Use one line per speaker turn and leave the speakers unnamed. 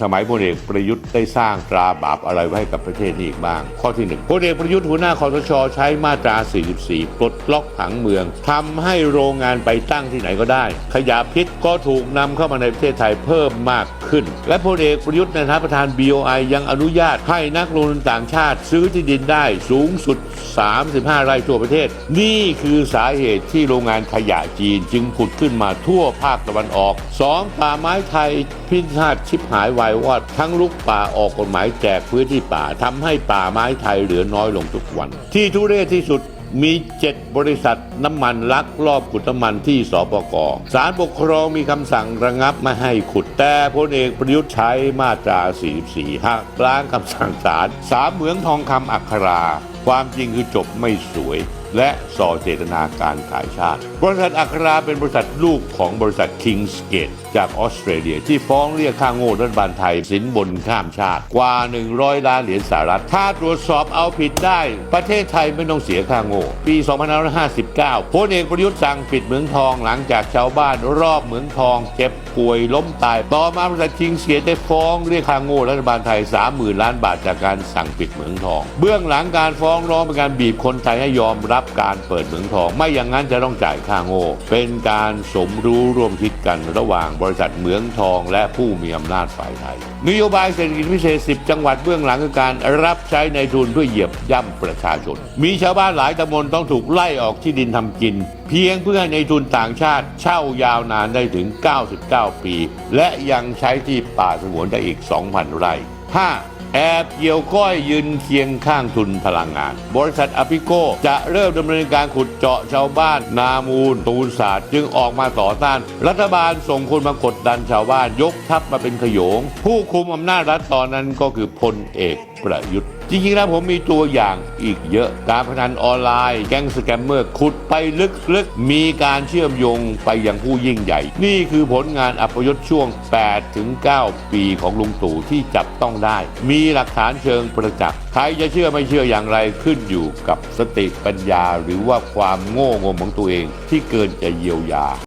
สมัยพลเอกประยุทธ์ได้สร้างตราบาปอะไรไว้ให้กับประเทศนี้อีกบ้าง ข้อที่หนึ่งพลเอกประยุทธ์หัวหน้าคอสช ใช้มาตรา 44 ปลดล็อกผังเมืองทำให้โรงงานไปตั้งที่ไหนก็ได้ ขยะพิษก็ถูกนำเข้ามาในประเทศไทยเพิ่มมากขึ้น และพลเอกประยุทธ์ในฐานะประธาน BOI ยังอนุญาตให้นักลงทุนต่างชาติซื้อที่ดินได้สูงสุด 35 ไร่ทั่วประเทศ นี่คือสาเหตุที่โรงงานขยะจีนจึงผุดขึ้นมาทั่วภาคตะวันออก 2. ป่าไม้ไทยพินาศชิบหายวายวอดทั้งลุกป่าออกกฎหมายแจกพื้นที่ป่าทำให้ป่าไม้ไทยเหลือน้อยลงทุกวัน ที่ทุเรศที่สุดมี7บริษัทน้ำมันลักลอบขุดน้ำมันที่สปกศาลปกครองมีคำสั่งระงับไม่ให้ขุด แต่พลเอกประยุทธ์ใช้มาตรา 44หักล้างคำสั่งศาลสามเหมืองทองคำอัครา ความจริงคือจบไม่สวย และส่อเจตนาการขายชาติ บริษัทอัคราเป็นบริษัทลูกของบริษัท Kingsgate จากออสเตรเลียที่ฟ้องเรียกค่าโง่รัฐบาลไทยสินบนข้ามชาติ กว่า 100 ล้านเหรียญสหรัฐ ถ้าตรวจสอบเอาผิดได้ ประเทศไทยไม่ต้องเสียค่าโง่ ปี2559พลเอกประยุทธ์สั่งปิดเหมืองทองหลังจากชาวบ้านรอบเหมืองทองเจ็บป่วยล้มตาย ต่อมาบริษัท Kingsgate ได้ฟ้องเรียกค่าโง่รัฐบาลไทย 30,000 ล้านบาทจากการสั่งปิดเหมืองทอง เบื้องหลังการฟ้องร้องเป็นการบีบคนไทยให้ยอมรับรับการเปิดเหมืองทอง ไม่อย่างนั้นจะต้องจ่ายค่าโง่ เป็นการสมรู้ร่วมคิดกันระหว่างบริษัทเหมืองทอง และผู้มีอำนาจฝ่ายไทย นโยบายเศรษฐกิจพิเศษ 10 จังหวัดเบื้องหลังคือการรับใช้ในทุนเพื่อเหยียบย่ำประชาชน มีชาวบ้านหลายตำบลต้องถูกไล่ออกที่ดินทำกิน เพียงเพื่อให้ในทุนต่างชาติเช่ายาวนานได้ถึง 99 ปี และยังใช้ที่ป่าสงวนได้อีก 2,000 ไร่ 5. แอบเกี่ยวก้อยยืนเคียงข้างทุนพลังงาน บริษัทอพิโกจะเริ่มดำเนินการขุดเจาะชาวบ้านนามูล ตูนศาสตร์จึงออกมาต่อต้าน รัฐบาลส่งคนมากดดันชาวบ้านยกทัพมาเป็นขโยง ผู้คุมอำนาจรัฐตอนนั้นก็คือพลเอกประยุทธ์ จริงๆแล้วผมมีตัวอย่างอีกเยอะ การพนันออนไลน์ แก๊งสแกมเมอร์ขุดไปลึกๆ มีการเชื่อมโยงไปยังผู้ยิ่งใหญ่ นี่คือผลงานอัปยศช่วง 8 ถึง 9 ปีของลุงตู่ที่จับต้องได้ มีหลักฐานเชิงประจักษ์ใครจะเชื่อไม่เชื่ออย่างไรขึ้นอยู่กับสติปัญญา หรือว่าความโง่งมของตัวเองที่เกินจะเยียวยา